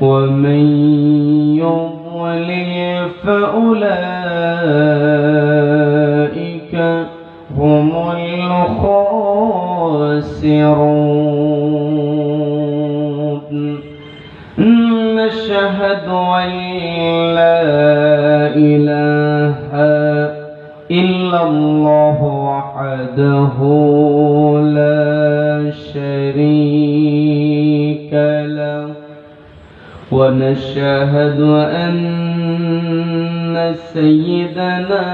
ومن يضلل فأولئك هم الخاسرون. نشهد أن لا إله إلا الله وحده لا شريك ونشهد أن سيدنا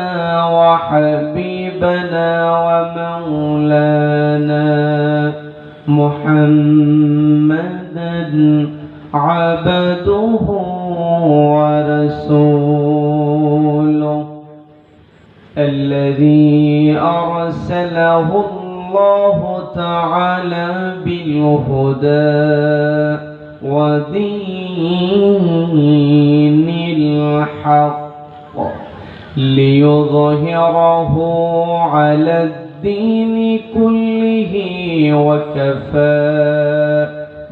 وحبيبنا ومولانا محمدا عبده ورسوله الذي أرسله الله تعالى بالهدى. ودين الحق ليظهره على الدين كله وكفى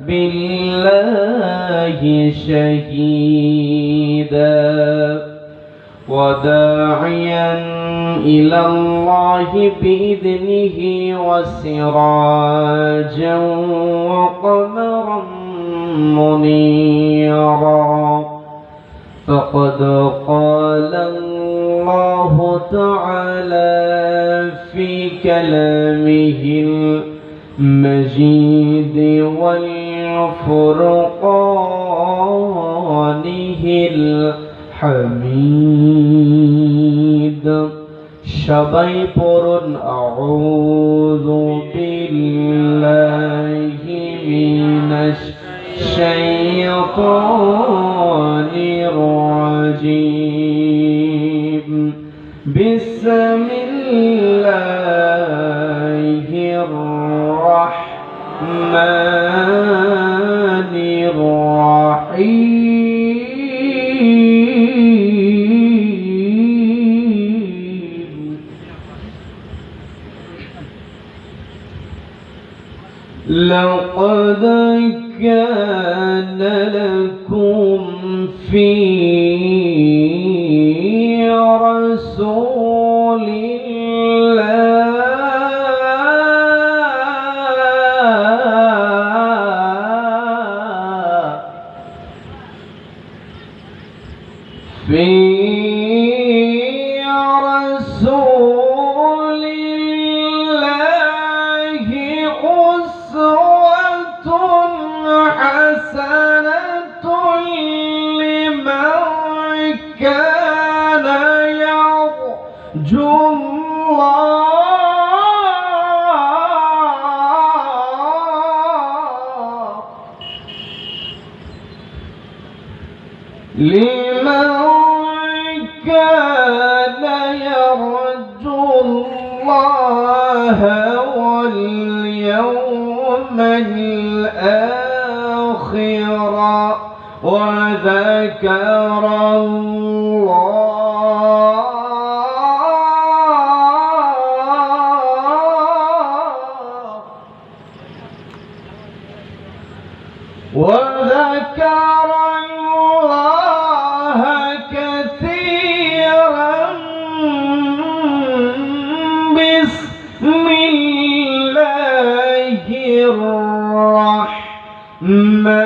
بالله شهيدا وداعيا إلى الله بإذنه وسراجا وقمرا منيرا. فقد قال الله تعالى في كلامه المجيد والفرقانه الحميد. شبي برن أعوذ بالله من الشيطان الشيطان الرجيم. بسم الله الرحمن الرحيم. لقد كان لكم في كان يرجو لمن كان يرجو الله واليوم الآخر. وذكر الله وذكر الله كثيرا بسم الله الرحمن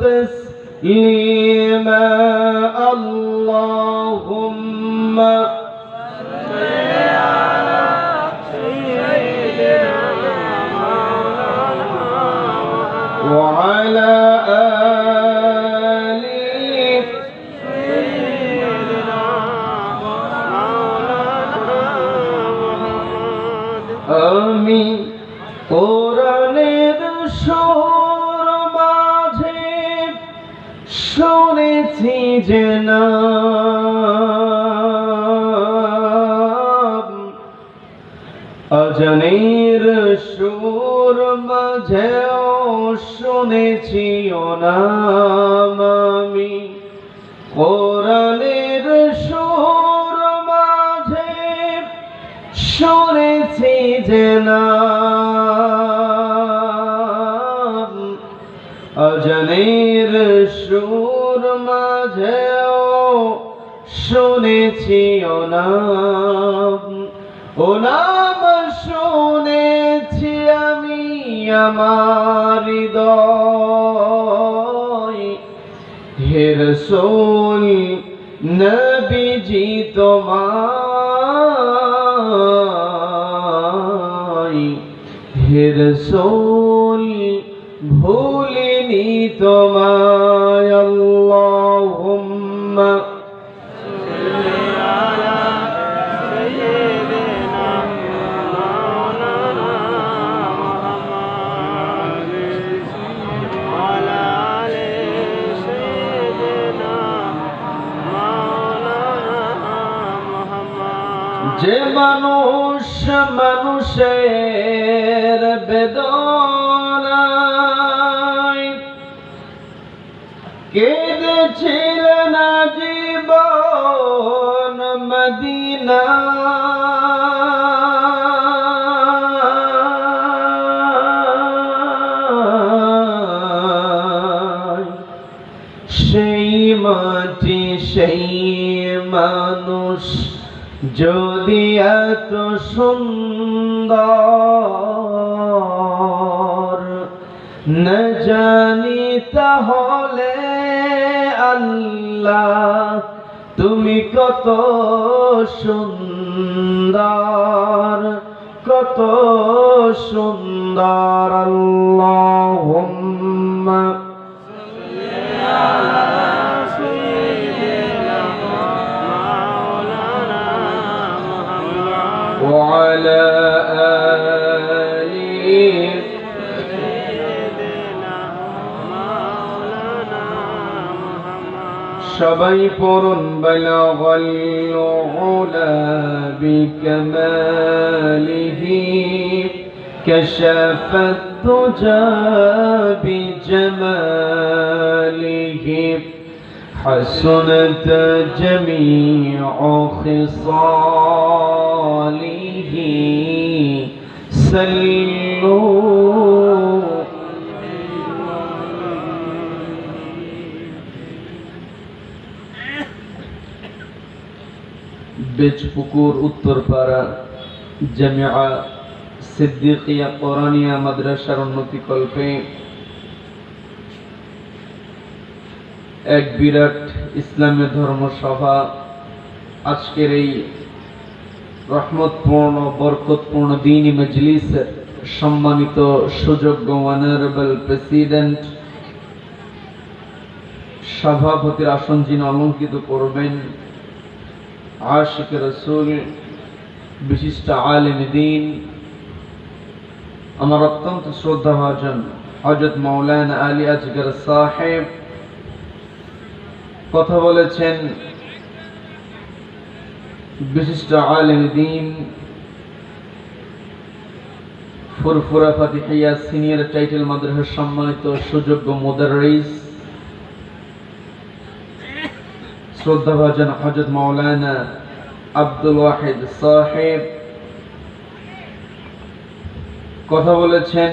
تسليما اللهم صل وعلى آله آمين. যে না অজনের সুর মাঝেও শুনেছি ও নাম আমি। কোরআনের সুর মাঝে শুনেছি যে নাম মাঝেও শুনেছি নাম ও নাম শুনেছি আমি আমার হৃদয়। হে নবীজি তোমায়। হে রসুল, ভুলিনি তোমায়। যে মানুষ মানুষের বেদনায় কেঁদেছিলেন জীবন মদিনা সেই মাটি সেই মানুষ যদি এত সুন্দর ন জানি তাহলে আল্লাহ তুমি কত সুন্দর কত সুন্দর আল্লাহুম্মা وعلى آله সবাই পড়ুন বলগল উলা بكماله كشف الدجى بجماله حسنت جميع خصاله سلوا বেজপুকুর উত্তরপাড়া জামিয়া সিদ্দিকিয়া কোরআনিয়া মাদ্রাসার উন্নতিকল্পে এক বিরাট ইসলামী ধর্মসভা আজকের এই রহমতপূর্ণ, বরকতপূর্ণ দিনী মজলিস সম্মানিত সুযোগ্য অনারেবল প্রেসিডেন্ট সভাপতির আসন যিনি অলঙ্কিত করবেন, আশিক রসুল, বিশিষ্ট আলেম দিন, আমার অত্যন্ত শ্রদ্ধাভাজন হজরত মৌলানা আলী আজগর সাহেব, কথা বলেছেন বিশিষ্ট আলেম দিন ফুরফুরা ফাতিহিয়া সিনিয়র টাইটেল মাদ্রাসার সম্মানিত সুযোগ্য মুদারিস শ্রদ্ধাভাজন হজরত মৌলানা আব্দুল ওয়াহিদ সাহেব। কথা বলেছেন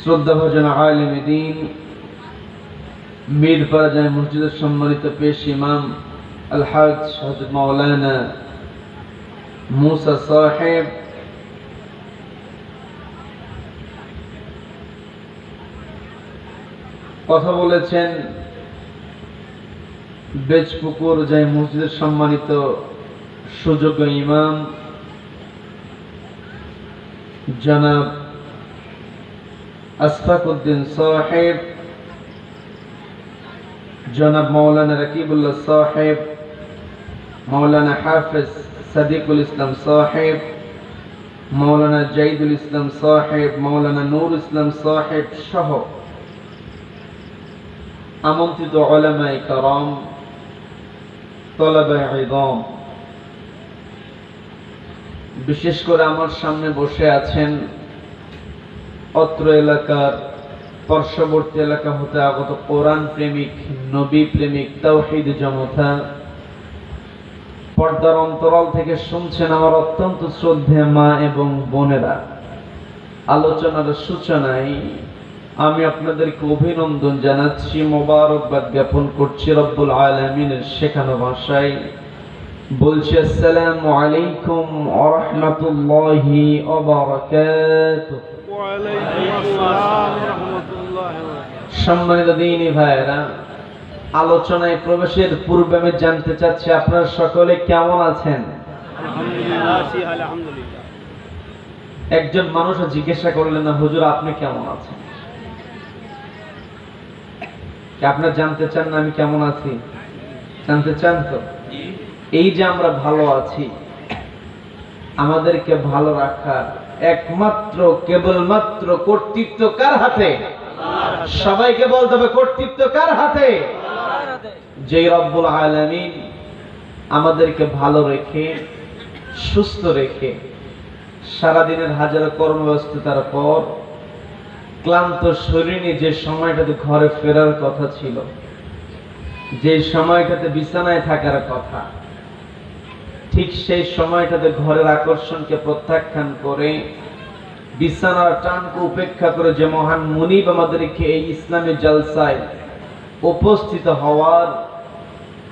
শ্রদ্ধাভাজন আলেম দিন মিরপাড়া জামে মসজিদের সম্মানিত পেশ ইমাম হজরত মৌলানা মুসা সাহেব কথা বলেছেন বেজপুকুর যাই মসজিদের সম্মানিত সুযোগ্য ইমাম, জনাব আশফাকুদ্দিন সাহেব, জনাব মৌলানা রকিবুল্লাহ সাহেব মৌলানা হাফিজ সাদিকুল ইসলাম সাহেব মৌলানা জাইদুল ইসলাম সাহেব মৌলানা নূর ইসলাম সাহেব সহ আমন্ত্রিত ওলামাই করম, তলাবায় ইদম, বিশেষ করে আমার সামনে বসে আছেন অত্র এলাকার পার্শ্ববর্তী এলাকা হতে আগত কোরআন প্রেমিক, নবী প্রেমিক, তাওহিদ জমতা পর্দার অন্তরাল থেকে শুনছেন আমার অত্যন্ত শ্রদ্ধে মা এবং বোনেরা। আলোচনার সূচনায় আমি আপনাদেরকে অভিনন্দন জানাচ্ছি মোবারকবাদ জ্ঞাপন করছি রব্বুল আলমিনের শেখানো ভাষায়। বলছি আসসালামু আলাইকুম আরহামতুল্লাহি সম্মানিত দিনী ভাইয়েরা আলোচনায় প্রবেশের পূর্বে আমি জানতে চাচ্ছি, আপনারা সকলে কেমন আছেন? একজন মানুষ জিজ্ঞাসা করলেন না, হুজুর, আপনি কেমন আছেন? আপনারা জানতে চান না আমি কেমন আছি? জানতে চান তো? এই যে আমরা ভালো আছি, আমাদেরকে ভালো রাখার একমাত্র, কেবলমাত্র কর্তৃত্ব কার হাতে? সবাইকে বলতে হবে, কর্তৃত্ব কার হাতে? যে রব্বুল আলামিন আমাদেরকে ভালো রেখে, সুস্থ রেখে, সারাদিনের হাজারো কর্মব্যস্ততার পর ক্লান্ত শরীরে যে সময়টাতে ঘরে ফেরার কথা ছিল, যে সময়টাতে বিছানায় থাকার কথা, ঠিক সেই সময়টাতে ঘরের আকর্ষণকে প্রত্যাখ্যান করে, বিছানার টানকে উপেক্ষা করে যে মহান মুনিব আমাদেরকে এই ইসলামী জলসায় উপস্থিত হওয়ার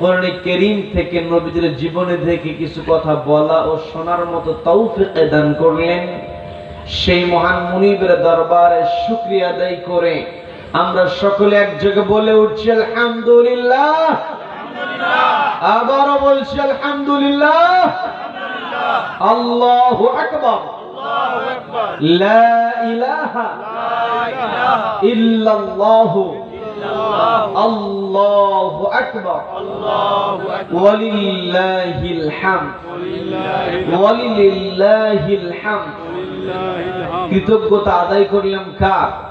কোরআনে কেরিম থেকে নবীদের জীবনে থেকে কিছু কথা বলা ও শোনার মতো তৌফিক দান করলেন। সেই মহান মুনিবের দরবারে শুক্রিয়া আদায় করে আমরা সকলে একযোগে বলে উঠছি, আলহামদুলিল্লাহ। আবারও বলছি, আলহামদুলিল্লাহ। আল্লাহ আকবার। লা ইলাহা ইল্লাল্লাহ। আল্লাহু আকবার। ওয়ালিল্লাহিল হামদ। ওয়ালিল্লাহিল হামদ। কৃতজ্ঞতা আদায় করলাম কার?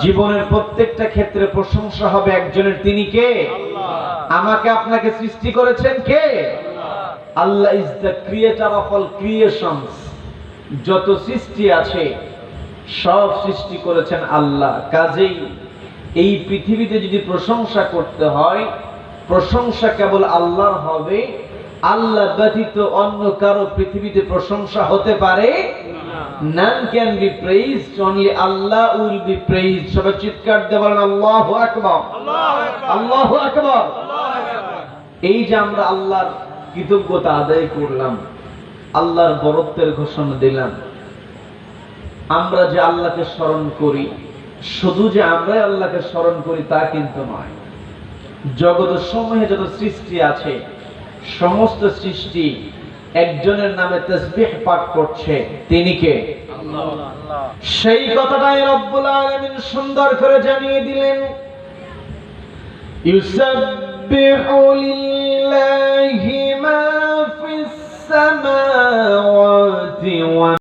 জীবনের প্রত্যেকটা ক্ষেত্রে প্রশংসা হবে একজনের। তিনি কে? আমাকে আপনাকে সৃষ্টি করেছেন কে? Allah is the creator of all creations যত সৃষ্টি আছে, সব সৃষ্টি করেছেন আল্লাহ। কাজেই এই পৃথিবীতে যদি প্রশংসা করতে হয় প্রশংসা কেবল আল্লাহর হবে। আল্লাহ ব্যতীত অন্য কারও পৃথিবীতে প্রশংসা হতে পারে none can be praised only Allah will be praised সবাই চিৎকার আল্লাহু আল্লাহু আল্লাহু আকবার। আল্লাহু আকবার। এই যে আমরা আল্লাহর কৃতজ্ঞতা আদায় করলাম আল্লাহর বরত্বের ঘোষণা দিলাম আমরা যে আল্লাহকে স্মরণ করি শুধু যে আমরাই আল্লাহকে স্মরণ করি তা কিন্তু নয়। জগতের সমূহে যত সৃষ্টি আছে সমস্ত সৃষ্টি একজনের নামে তসবিহ পাঠ করছে তিনি কে? সেই কথাটাই রব্বুল আলামিন সুন্দর করে জানিয়ে দিলেন। ইউসাব্বিহু লিল্লাহি মা ফিস সামাওয়াতি ওয়া